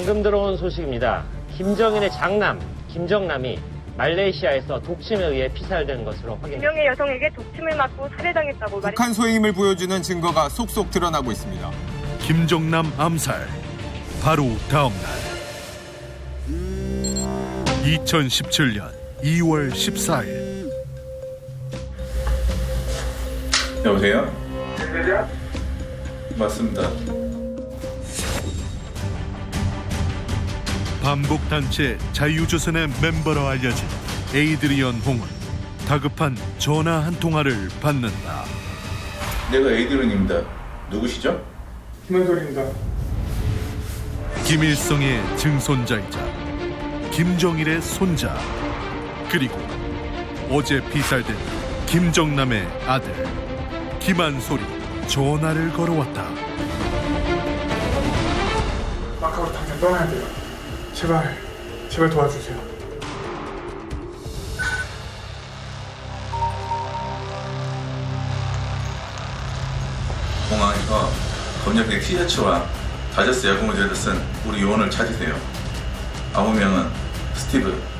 방금 들어온 소식입니다. 김정인의 장남, 김정남이 말레이시아에서 독침에 의해 피살된 것으로 두 확인됐습니다. 명의 여성에게 독침을 맞고 살해당했다고 말했습니다. 북한 소행임을 보여주는 증거가 속속 드러나고 있습니다. 김정남 암살 바로 다음 날 2017년 2월 14일 여보세요? 맞습니다. 반복 단체 자유조선의 멤버로 알려진 에이드리언 홍은 다급한 전화 한 통화를 받는다. 내가 에이드런입니다. 누구시죠? 김한솔입니다. 김일성의 증손자이자 김정일의 손자 그리고 어제 피살된 김정남의 아들 김한솔이 전화를 걸어왔다. 마카오로 당장 떠나야 돼요. 제발, 제발 도와주세요. 공항에서 검정색 티셔츠와 다저스 야구 모자를 쓴 우리 요원을 찾으세요. 아무 명은 스티브.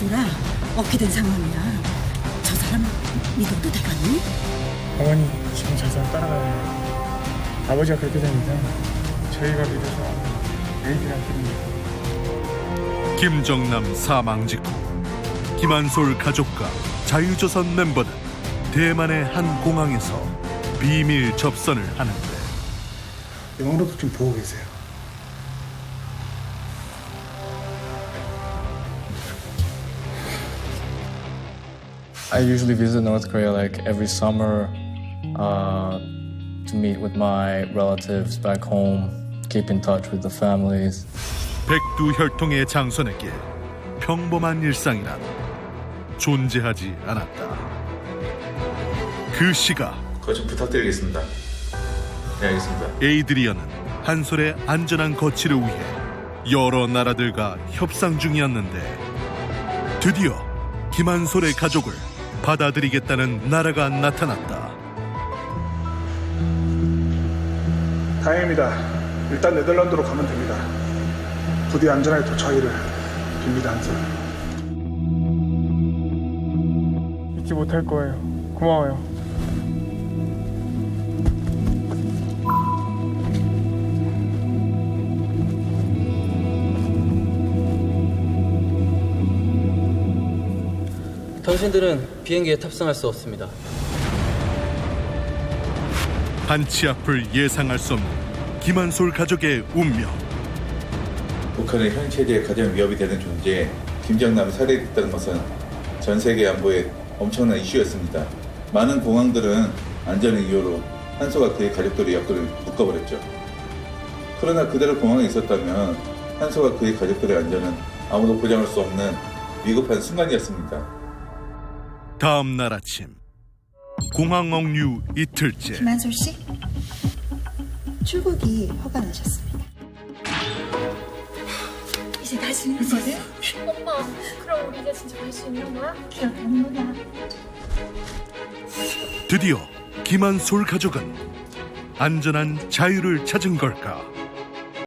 한솔아, 어떻게 된 상황이야? 저 사람 믿어도 되겠니? 어머니 지금 저 사람 따라가요. 아버지가 그렇게 됩니다. 저희가 믿어서 애기랑 드립니다. 김정남 사망 직후 김한솔 가족과 자유조선 멤버는 대만의 한 공항에서 비밀 접선을 하는데 영어로도 좀 보고 계세요. I usually visit North Korea like every summer uh, to meet with my relatives back home, keep in touch with the families. 백두 혈통의 장손에게 평범한 일상이란 존재하지 않았다. 그 시각 그거 좀 부탁드리겠습니다. 네, 알겠습니다. 에이드리언은 한솔의 안전한 거취를 위해 여러 나라들과 협상 중이었는데 드디어 김한솔의 가족을 받아들이겠다는 나라가 나타났다. 다행입니다. 일단 네덜란드로 가면 됩니다. 부디 안전하게 도착하기를 빕니다, 한솔. 잊지 못할 거예요. 고마워요. 당신들은 비행기에 탑승할 수 없습니다. 한치 앞을 예상할 수 없는 김한솔 가족의 운명. 북한의 현 체제에 가장 위협이 되는 존재 김정남이 살해됐다는 것은 전 세계 안보에 엄청난 이슈였습니다. 많은 공항들은 안전의 이유로 한소가 그의 가족들의 여권을 묶어버렸죠. 그러나 그대로 공항에 있었다면 한소가 그의 가족들의 안전은 아무도 보장할 수 없는 위급한 순간이었습니다. 다음 날 아침 공항 억류 이틀째 김한솔 씨, 출국이 허가 나셨습니다. 이제 갈 수 있는 거예요? 엄마, 그럼 우리 이제 진짜 갈 수 있는 거야? 기억하는 거야. 드디어 김한솔 가족은 안전한 자유를 찾은 걸까?